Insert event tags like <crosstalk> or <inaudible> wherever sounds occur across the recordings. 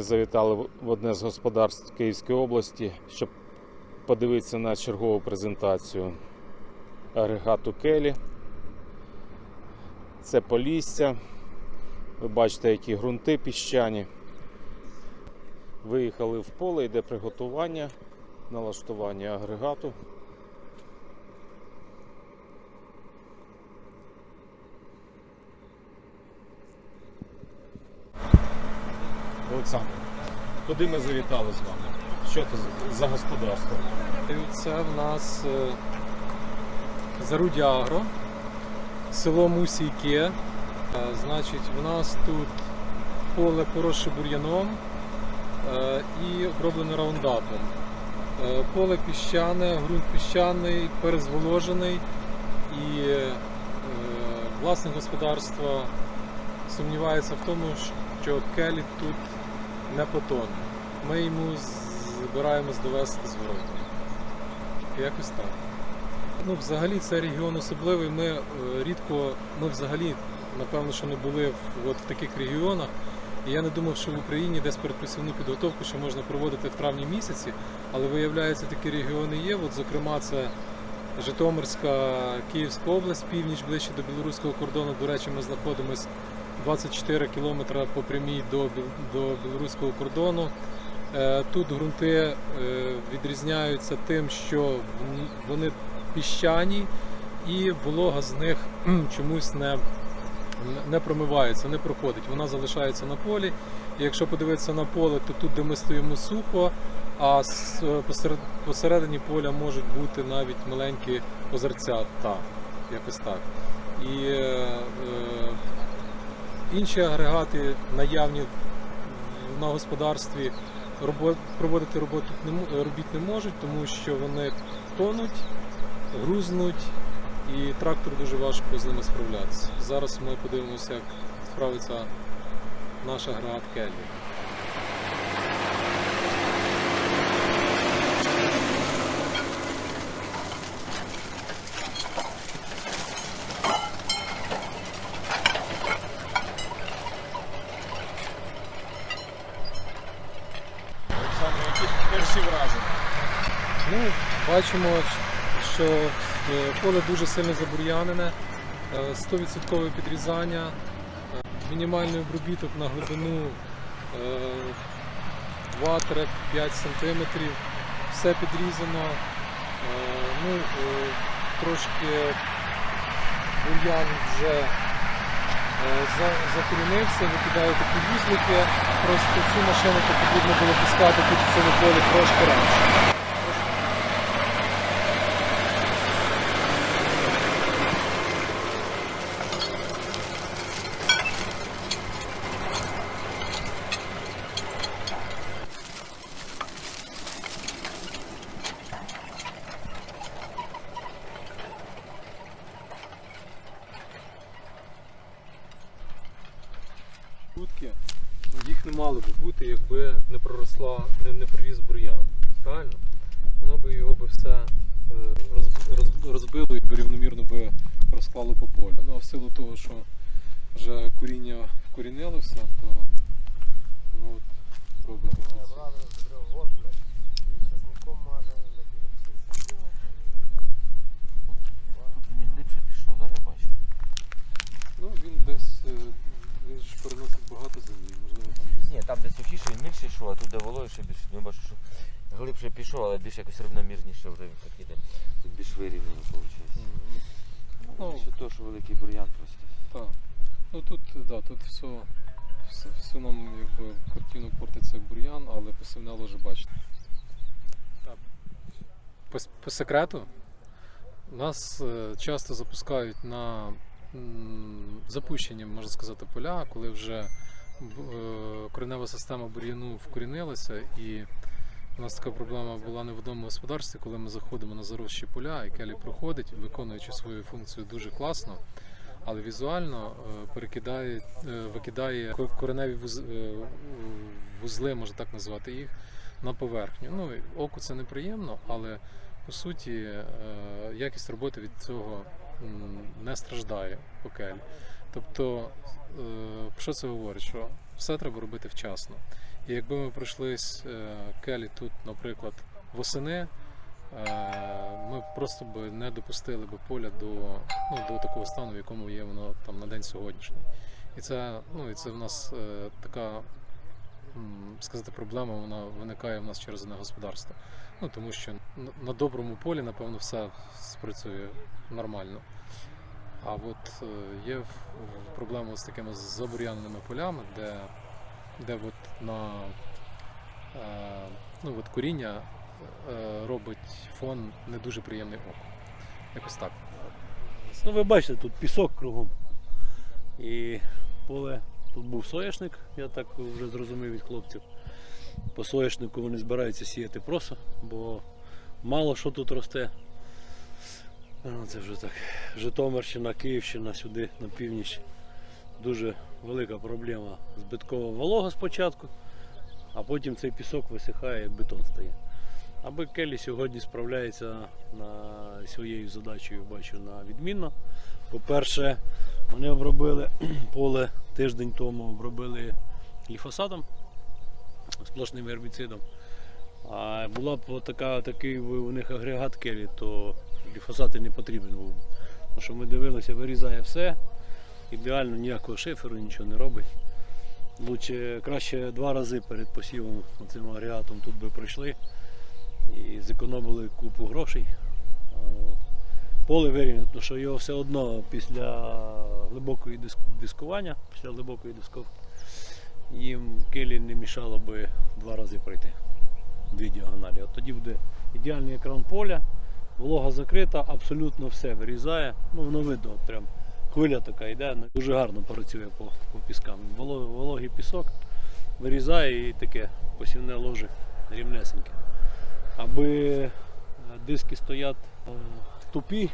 завітали в одне з господарств Київської області, щоб подивитися на чергову презентацію агрегату Келі. Це Полісся. Ви бачите, які ґрунти піщані. Виїхали в поле, йде приготування, налаштування агрегату. Олександр, куди ми завітали з вами? Що це за- господарство? Це в нас е, Агро, село Мусійке. Значить, в нас тут поле поросше бур'яном е, і оброблене раундапом. Е, Поле піщане, ґрунт піщаний, перезволожений і е, власник господарства сумнівається в тому, що келі тут не потоне. Ми йому збираємось довести зворотні. Якось так. Ну, взагалі, це регіон особливий. Ми е, рідко, ми взагалі, напевно, що не були в, от, в таких регіонах. І я не думав, що в Україні десь передпосівну підготовку ще можна проводити в травні місяці, але виявляється, такі регіони є. От, зокрема, це Житомирська, Київська область, північ ближче до білоруського кордону. До речі, ми знаходимося 24 кілометри по прямій до, до білоруського кордону. Е, Тут ґрунти е, відрізняються тим, що вони піщані і волога з них чомусь не, не промивається, не проходить. Вона залишається на полі. І якщо подивитися на поле, то тут, де ми стоїмо, сухо, а посередині поля можуть бути навіть маленькі озерця. Та, якось так. І е, інші агрегати наявні на господарстві проводити роботу робіт не можуть, тому що вони тонуть, грузнуть, і трактору дуже важко з ними справлятися. Зараз ми подивимося, як справиться наш агрегат Келлі. Олександр, які перші враження? Ну, бачимо, що е, поле дуже сильно забур'янене, е, 100% підрізання, е, мінімальний обробіток на глибину е, 2-5 см, все підрізано. Е, Ну, е, трошки бур'ян вже е, закорінився, викидає такі вузлики. Просто цю машину потрібно було пускати тут в цьому полі трошки раніше. Кутки, їх не мало би бути, якби не проросла, не, не проріс бур'ян. Правильно? Воно би його би все е, роз- роз- розбило і рівномірно би розклало по полю. Ну а в силу того, що вже коріння вкорінилося, то воно от робить такі ці. Тут він глибше пішов, да, я бачу. Ну він десь е, ж переносить багато землі, можливо там десь. Ні, там де сухіше, він мільше йшов, а тут де вологіше більше. Я бачу, що глибше пішов, але більш якось рівномірніше вже він так іде. Тут більш вирівняно виходить. Мгм. Ну, Ще то, що великий бур'ян просто. Так. Ну тут, да, тут все, все, все нам якби картину портиться як бур'ян, але посівне ложе бачите. Так. По, с- по секрету нас е, часто запускають на запущені, можна сказати, поля, коли вже е, коренева система бур'яну вкорінилася і у нас така проблема була не в одному господарстві, коли ми заходимо на заросші поля, і келі проходить, виконуючи свою функцію дуже класно, але візуально е, перекидає, е, викидає кореневі вузли, можна так назвати їх, на поверхню. Ну, оку це неприємно, але по суті якість роботи від цього не страждає по келі. Тобто, е, що це говорить? Що все треба робити вчасно. І якби ми пройшлись е, келі тут, наприклад, восени, е, ми просто би не допустили би поля до, ну, до такого стану, в якому є воно там на день сьогоднішній. І це, ну, і це в нас така сказати, проблема вона виникає в нас через господарство. Ну, тому що на- доброму полі, напевно, все спрацює нормально. А от е, є проблема з такими забур'яненими полями, де, де от на е, ну, от коріння е, робить фон не дуже приємний оку. Якось так. Ну, ви бачите, тут пісок кругом. І поле тут був соняшник, я так вже зрозумів від хлопців. По соняшнику вони збираються сіяти просо, бо мало що тут росте. Це вже так. Житомирщина, Київщина сюди на північ. Дуже велика проблема. Збиткова волога спочатку, а потім цей пісок висихає і бетон стає. Аби Келі сьогодні справляється на своєю задачею, бачу, на відмінно. По-перше, вони обробили <clears throat> поле тиждень тому, обробили гліфосатом, сплошним гербіцидом. А була б така, такий у них агрегат Келі, то гліфосат і не потрібен був. Тому що ми дивилися, вирізає все, ідеально ніякого шиферу, нічого не робить. Лучше, краще два рази перед посівом цим агрегатом тут би пройшли і зекономили купу грошей. Поле вирівняно, тому що його все одно після глибокої дискування, після глибокої дисковки, їм келі не мішало би два рази пройти дві діагоналі. От тоді буде ідеальний екран поля, волога закрита, абсолютно все вирізає. Ну, воно видно, от прям хвиля така йде, дуже гарно працює по, по піскам. Вологий пісок вирізає і таке посівне ложе рівнесеньке аби диски стоять е, тупі,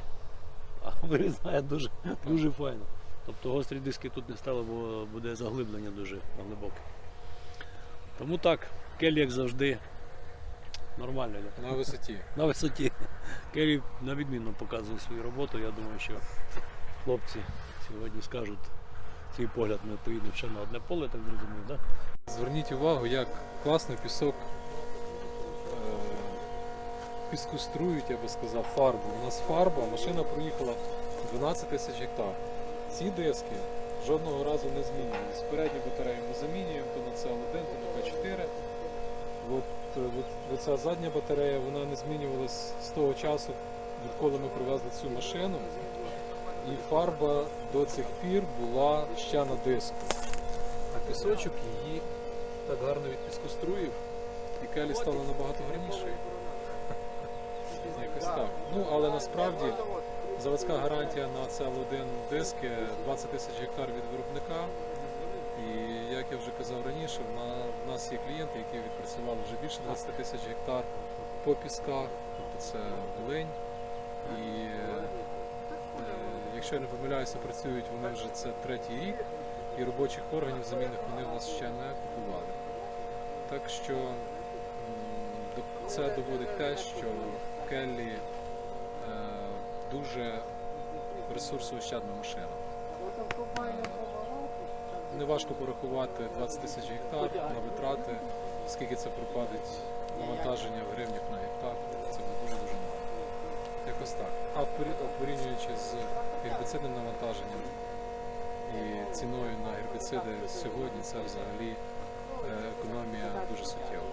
а вирізає дуже, дуже файно. Тобто гострі диски тут не стало, бо буде заглиблення дуже глибоке. Тому так, келі, як завжди, нормально. На висоті. <laughs> На висоті. Келі на відмінно показує свою роботу. Я думаю, що хлопці сьогодні скажуть свій погляд. Ми поїдемо ще на одне поле, так зрозумів, так? Зверніть увагу, як класно пісок піскострують, я би сказав, фарбу. У нас фарба, машина проїхала 12 тисяч гектар. Ці диски жодного разу не змінювалися. Передню батарею ми замінюємо то на CL1, то на P4. От, е, от, от ця задня батарея вона не змінювалась з того часу, відколи ми привезли цю машину. І фарба до цих пір була ще на диску. А пісочок її так гарно відпіскоструїв, і келі стала набагато гарнішою. Так. Ну, але насправді заводська гарантія на CL1 диски 20 тисяч гектар від виробника. І як я вже казав раніше, в нас є клієнти, які відпрацювали вже більше 20 тисяч гектар по пісках, тобто це Волинь. І е, якщо я не помиляюся, працюють вони вже це третій рік і робочих органів замінних вони в нас ще не купували. Так що це доводить те, що Келлі е, дуже ресурсоощадна машина. Неважко порахувати 20 тисяч гектар на витрати, скільки це пропадить навантаження в гривнях на гектар, це буде дуже-дуже мало. Якось так. А порівнюючи з гербіцидним навантаженням і ціною на гербіциди сьогодні, це взагалі е, економія дуже суттєва.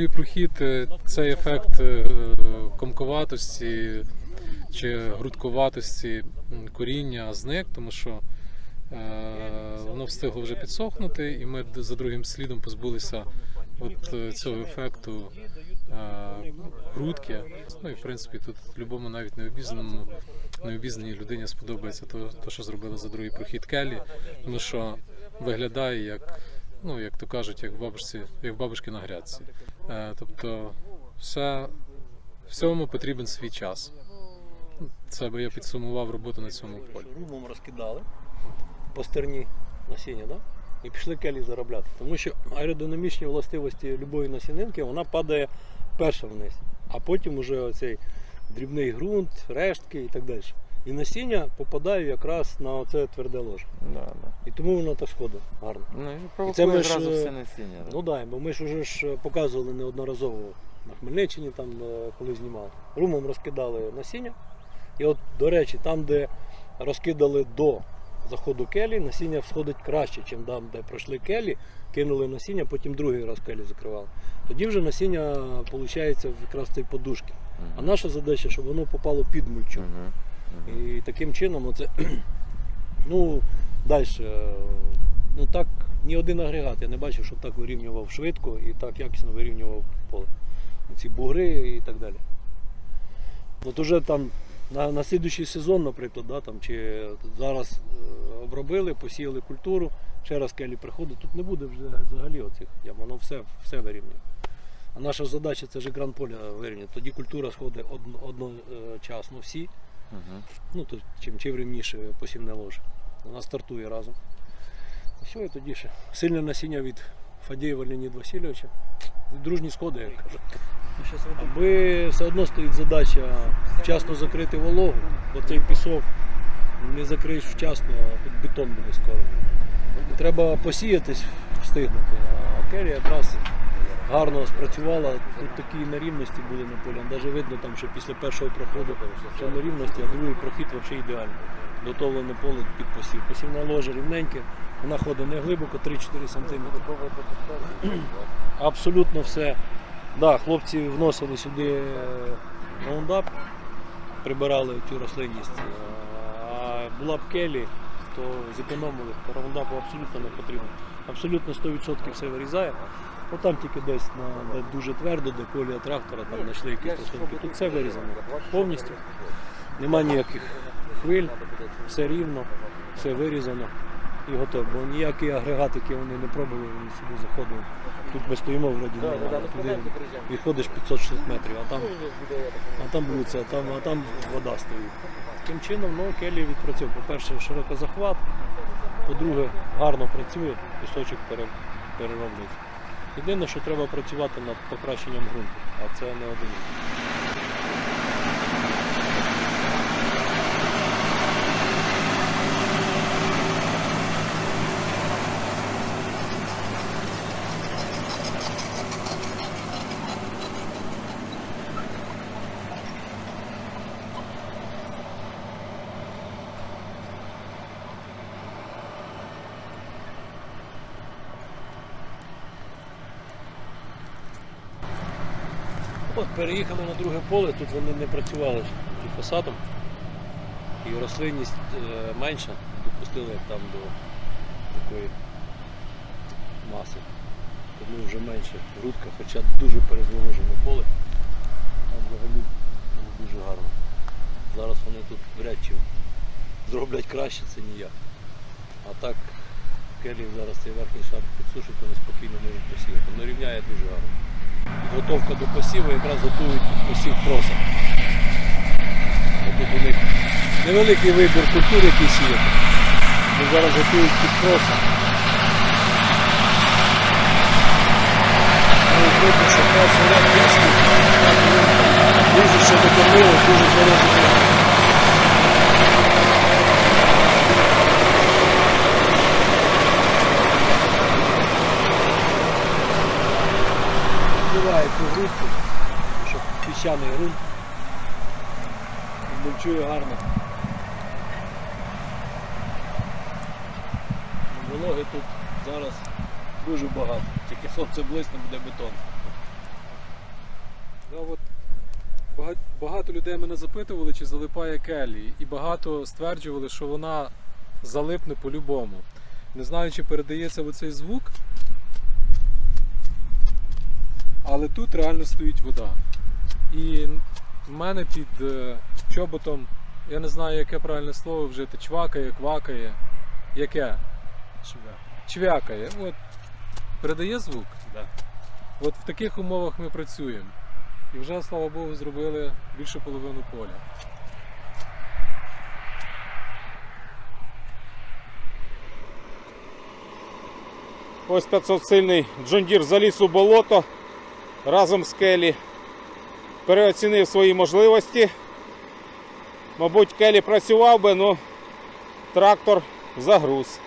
Другий прохід е, цей ефект е, комковатості чи грудковатості м, коріння зник, тому що е, воно встигло вже підсохнути, і ми за другим слідом позбулися от цього ефекту грудки. Ну і в принципі тут любому навіть необізнаному, необізнаній людині сподобається то, то, що зробили за другий прохід Келлі, тому що виглядає як, ну, як то кажуть, як в бабушці, як в бабушки на грядці. Е, тобто, все, всьому потрібен свій час. Це би я підсумував роботу на цьому полі. Румом розкидали по стерні насіння, да? і пішли келі заробляти. Тому що аеродинамічні властивості любої насінинки вона падає перша вниз, а потім уже оцей дрібний ґрунт, рештки і так далі. І насіння попадає якраз на оце тверде ложе. Да, да. І тому воно так сходить гарно. Ну, і це ми ж, одразу е, все насіння. да. Ну так, бо ми ж уже ж показували неодноразово на Хмельниччині, там е, коли знімали. Румом розкидали насіння. І от, до речі, там, де розкидали до заходу келі, насіння всходить краще, ніж там, де пройшли келі, кинули насіння, потім другий раз келі закривали. Тоді вже насіння виходить якраз в цій подушки. А наша задача, щоб воно попало під мульчу. Мгм. І таким чином оце, <clears throat> ну, далі. Ну так, ні один агрегат я не бачив, щоб так вирівнював швидко і так якісно вирівнював поле. Ці бугри і так далі. От уже там на, на слідуючий сезон, наприклад, да, там, чи зараз е, обробили, посіяли культуру, ще раз келі приходить, тут не буде вже взагалі оцих ям, воно все, все вирівнює. А наша задача це ж гран поля вирівняти. Тоді культура сходить одночасно всі. Мгм. Ну, то чим, чим рівніше посівне ложе. Вона стартує разом. І все, і тоді ще. Сильне насіння від Фадєєва Леоніда Васильовича. Дружні сходи, як кажуть. Аби все одно стоїть задача вчасно закрити вологу, бо цей пісок не закриєш вчасно, а тут бетон буде скоро. І треба посіятись, встигнути. А Керрі якраз гарно спрацювала. Тут такі нерівності були на полі. Навіть видно там, що після першого проходу ще нерівності, а другий прохід взагалі ідеальний. Готовлене поле під посів. Посівна ложа рівненьке, вона ходить не глибоко, 3-4 см. <clears throat> Абсолютно все. Да, хлопці вносили сюди раундап, прибирали цю рослинність. А була б келі, то зекономили, раундапу абсолютно не потрібно. Абсолютно 100% все вирізає. Ну там тільки десь на, де дуже твердо, де колія трактора, там знайшли якісь рослинки. Тут все вирізано повністю. Нема ніяких хвиль, все рівно, все вирізано і готово. Бо ніякі агрегатики вони не пробували, вони сюди заходили. Тут ми стоїмо нормально, туди відходиш 500 метрів, а там, а там блюдце, а там, а там вода стоїть. Таким чином ну, келі відпрацює. По-перше, широкозахват, по-друге, гарно працює, пісочок пере- перероблюється. Єдине, що треба працювати над покращенням ґрунту, а це не один. Переїхали на друге поле, тут вони не працювали фасадом. І рослинність е, менша, допустили там до такої маси. Тому вже менше грудка, хоча дуже перезволожене поле. А взагалі дуже гарно. Зараз вони тут вряд чи зроблять краще, це ніяк. А так келі зараз цей верхній шар підсушить, вони спокійно можуть посіяти. Воно рівняє дуже гарно готовка до посіву якраз готують посів проса. Тут у них невеликий вибір культур, які сіяти. Зараз готують під проса. Що перший ряд дуже ще докормили, дуже зарозуміло. Вбиває цю грудку, щоб піщаний ґрунт мульчує гарно. Вологи тут зараз дуже багато, тільки сонце блисне буде бетон. Да, от багато людей мене запитували, чи залипає келі, і багато стверджували, що вона залипне по-любому. Не знаю, чи передається оцей звук, але тут реально стоїть вода. І в мене під е, чоботом, я не знаю, яке правильне слово вжити, чвакає, квакає. Яке? чвякає. От, передає звук. Да. От в таких умовах ми працюємо. І вже, слава Богу, зробили більшу половину поля. Ось 500 сильний Джондір заліз у болото разом з Келі. Переоцінив свої можливості. Мабуть, Келі працював би, але трактор загруз.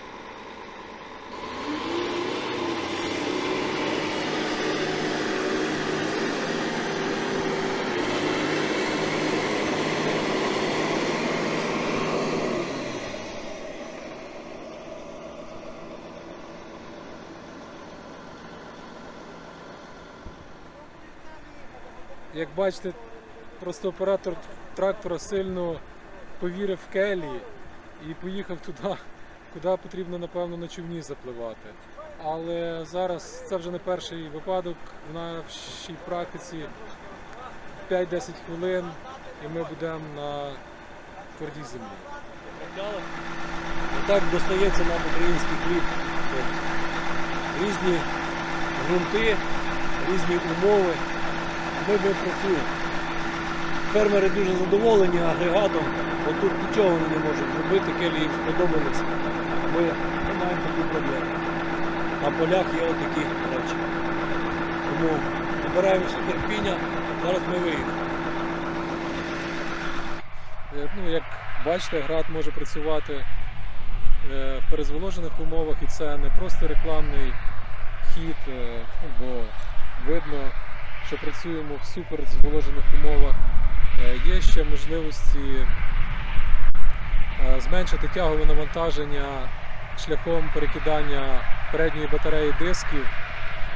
Як бачите, просто оператор трактора сильно повірив Келі і поїхав туди, куди потрібно, напевно, на човні запливати. Але зараз це вже не перший випадок в нашій практиці 5-10 хвилин і ми будемо на твердій землі. Так достається нам український хліб. Різні ґрунти, різні умови. Ми працюємо. Фермери дуже задоволені агрегатом, бо тут нічого вони не можуть зробити, келі їм сподобались. Ми не маємо таку проблему. На полях є отакі речі. Тому набираємося терпіння, зараз ми виїдемо. Е, Ну, як бачите, град може працювати е, в перезволожених умовах, і це не просто рекламний хід, е, ну, бо видно, що працюємо в супер зволожених умовах. Е, Є ще можливості е, зменшити тягове навантаження шляхом перекидання передньої батареї дисків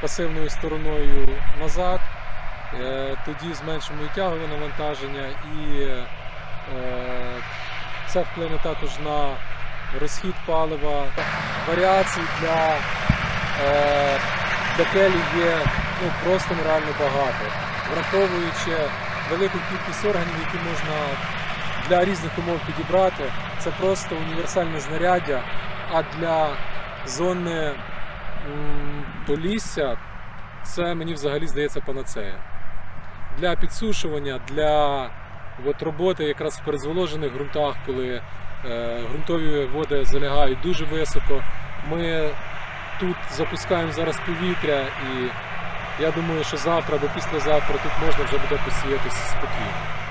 пасивною стороною назад. Е, Тоді зменшимо і тягове навантаження і це вплине також на розхід палива. Варіацій для, е, для келі є ну, просто нереально багато, враховуючи велику кількість органів, які можна для різних умов підібрати. Це просто універсальне знаряддя. А для зони Полісся це мені взагалі здається панацея. Для підсушування, для от роботи якраз в перезволожених ґрунтах, коли е, ґрунтові води залягають дуже високо. Ми тут запускаємо зараз повітря, і я думаю, що завтра або післязавтра тут можна вже буде посіятися спокійно.